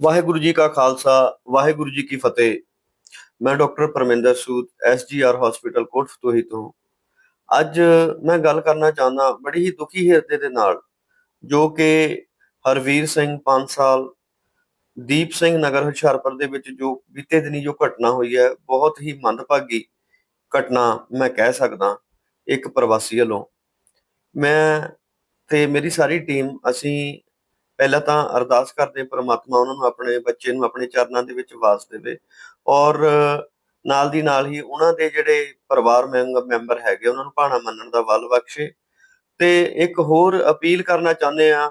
ਵਾਹਿਗੁਰੂ ਜੀ ਕਾ ਖਾਲਸਾ, ਵਾਹਿਗੁਰੂ ਜੀ ਕੀ ਫਤਿਹ। ਮੈਂ doctor Parminder Sood SGR hospital Kotfatuhi ਤੋਂ ਅੱਜ ਮੈਂ ਗੱਲ ਕਰਨਾ ਚਾਹੁੰਦਾ, ਬੜੀ ਹੀ ਦੁਖੀ ਹਿਰਦੇ ਦੇ ਨਾਲ, ਜੋ ਕਿ ਹਰਵੀਰ ਸਿੰਘ 5 ਸਾਲ, ਦੀਪ ਸਿੰਘ ਨਗਰ ਹੁਸ਼ਿਆਰਪੁਰ ਦੇ ਵਿੱਚ ਜੋ ਬੀਤੇ ਦਿਨੀ ਜੋ ਘਟਨਾ ਹੋਈ ਹੈ, ਬਹੁਤ ਹੀ ਮੰਦਭਾਗੀ ਘਟਨਾ ਮੈਂ ਕਹਿ ਸਕਦਾ, ਇੱਕ ਪ੍ਰਵਾਸੀ ਵੱਲੋਂ। ਮੈਂ ਤੇ ਮੇਰੀ ਸਾਰੀ ਟੀਮ ਅਸੀਂ ਪਹਿਲਾਂ ਤਾਂ ਅਰਦਾਸ ਕਰਦੇ ਪ੍ਰਮਾਤਮਾ ਉਹਨਾਂ ਨੂੰ ਆਪਣੇ ਬੱਚੇ ਨੂੰ ਆਪਣੇ ਚਰਨਾਂ ਦੇ ਵਿੱਚ ਵਾਸ ਦੇਵੇ ਔਰ ਨਾਲ ਦੀ ਨਾਲ ਹੀ ਉਹਨਾਂ ਦੇ ਜਿਹੜੇ ਪਰਿਵਾਰ ਮੈਂਬਰ ਹੈਗੇ ਉਹਨਾਂ ਨੂੰ ਭਾਣਾ ਮੰਨਣ ਦਾ ਵੱਲ ਬਖਸ਼ੇ ਤੇ ਇੱਕ ਹੋਰ ਅਪੀਲ ਕਰਨਾ ਚਾਹੁੰਦੇ ਆ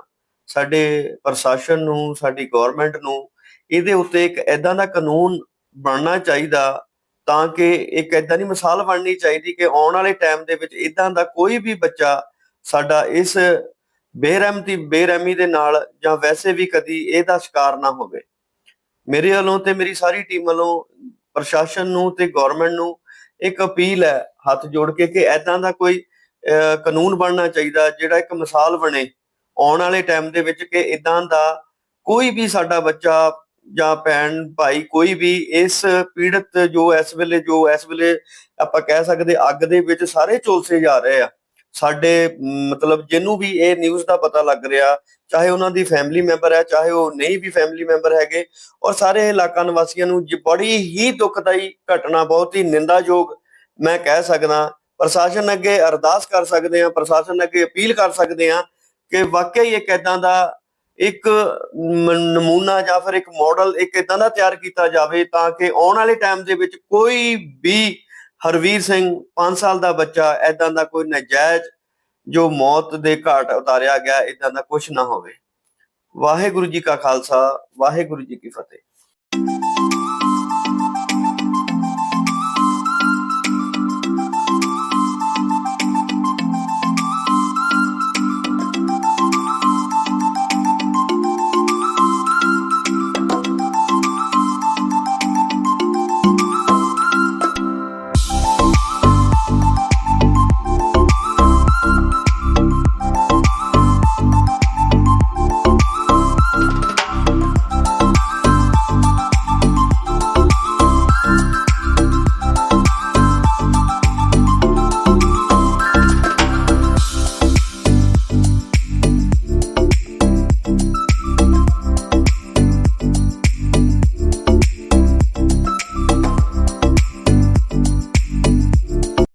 ਸਾਡੇ ਪ੍ਰਸ਼ਾਸਨ ਨੂੰ, ਸਾਡੀ ਗਵਰਨਮੈਂਟ ਨੂੰ ਇਹਦੇ ਉੱਤੇ ਇੱਕ ਐਦਾਂ ਦਾ ਕਾਨੂੰਨ ਬਣਨਾ ਚਾਹੀਦਾ ਤਾਂ ਕਿ ਇੱਕ ਐਦਾਂ ਦੀ ਮਿਸਾਲ ਬਣਨੀ ਚਾਹੀਦੀ ਕਿ ਆਉਣ ਵਾਲੇ ਟਾਈਮ ਦੇ ਵਿੱਚ ਇਦਾਂ ਦਾ ਕੋਈ ਵੀ ਬੱਚਾ ਸਾਡਾ ਇਸ ਬੇਰਹਿਮਤੀ, ਬੇਰਹਿਮੀ ਦੇ ਨਾਲ ਜਾਂ ਵੈਸੇ ਵੀ ਕਦੀ ਇਹਦਾ ਸ਼ਿਕਾਰ ਨਾ ਹੋਵੇ। ਮੇਰੇ ਵੱਲੋਂ ਤੇ ਮੇਰੀ ਸਾਰੀ ਟੀਮ ਵੱਲੋਂ ਪ੍ਰਸ਼ਾਸਨ ਨੂੰ ਤੇ ਗਵਰਨਮੈਂਟ ਨੂੰ ਇੱਕ ਅਪੀਲ ਹੈ, ਹੱਥ ਜੋੜ ਕੇ ਕਿ ਐਦਾਂ ਦਾ ਕੋਈ ਕਾਨੂੰਨ ਬਣਨਾ ਚਾਹੀਦਾ, ਜਿਹੜਾ ਇੱਕ ਮਿਸਾਲ ਬਣੇ ਆਉਣ ਵਾਲੇ ਟਾਈਮ ਦੇ ਵਿੱਚ ਕਿ ਇਦਾਂ ਦਾ ਕੋਈ ਵੀ ਸਾਡਾ ਬੱਚਾ ਜਾਂ ਭੈਣ, ਭਾਈ, ਕੋਈ ਵੀ ਇਸ ਪੀੜਤ ਜੋ ਇਸ ਵੇਲੇ, ਜੋ ਇਸ ਵੇਲੇ ਆਪਾਂ ਕਹਿ ਸਕਦੇ ਅੱਗ ਦੇ ਵਿੱਚ ਸਾਰੇ ਝੁਲਸੇ ਜਾ ਰਹੇ ਆ। ਸਾਡੇ ਮਤਲਬ ਜਿਹਨੂੰ ਵੀ ਇਹ ਨਿਊਜ਼ ਦਾ ਪਤਾ ਲੱਗ ਰਿਹਾ, ਚਾਹੇ ਉਹਨਾਂ ਦੀ ਫੈਮਿਲੀ ਮੈਂਬਰ ਹੈ, ਚਾਹੇ ਉਹ ਨਹੀਂ ਵੀ ਫੈਮਿਲੀ ਮੈਂਬਰ ਹੈਗੇ, ਔਰ ਸਾਰੇ ਇਲਾਕਾ ਨਿਵਾਸੀਆਂ ਨੂੰ ਬੜੀ ਹੀ ਦੁਖਦਾਈ ਘਟਨਾ, ਬਹੁਤ ਹੀ ਨਿੰਦਾਯੋਗ ਮੈਂ ਕਹਿ ਸਕਦਾ, ਪ੍ਰਸ਼ਾਸਨ ਅੱਗੇ ਅਰਦਾਸ ਕਰ ਸਕਦੇ ਆ ਪ੍ਰਸ਼ਾਸਨ ਅੱਗੇ ਅਪੀਲ ਕਰ ਸਕਦੇ ਆ ਕਿ ਵਾਕਈ ਇੱਕ ਇਦਾਂ ਦਾ ਇੱਕ ਨਮੂਨਾ ਜਾਂ ਫਿਰ ਇੱਕ ਮਾਡਲ ਇੱਕ ਇਦਾਂ ਦਾ ਤਿਆਰ ਕੀਤਾ ਜਾਵੇ ਤਾਂ ਕਿ ਆਉਣ ਵਾਲੇ ਟਾਈਮ ਦੇ ਵਿੱਚ ਕੋਈ ਵੀ ਹਰਵੀਰ ਸਿੰਘ 5 ਸਾਲ ਦਾ ਬੱਚਾ ਇਦਾਂ ਦਾ ਕੋਈ ਨਜਾਇਜ਼ ਜੋ ਮੌਤ ਦੇ ਘਾਟ ਉਤਾਰਿਆ ਗਿਆ ਇਦਾਂ ਦਾ ਕੁਝ ਨਾ ਹੋਵੇ। ਵਾਹਿਗੁਰੂ ਜੀ ਕਾ ਖਾਲਸਾ, ਵਾਹਿਗੁਰੂ ਜੀ ਕੀ ਫਤਿਹ।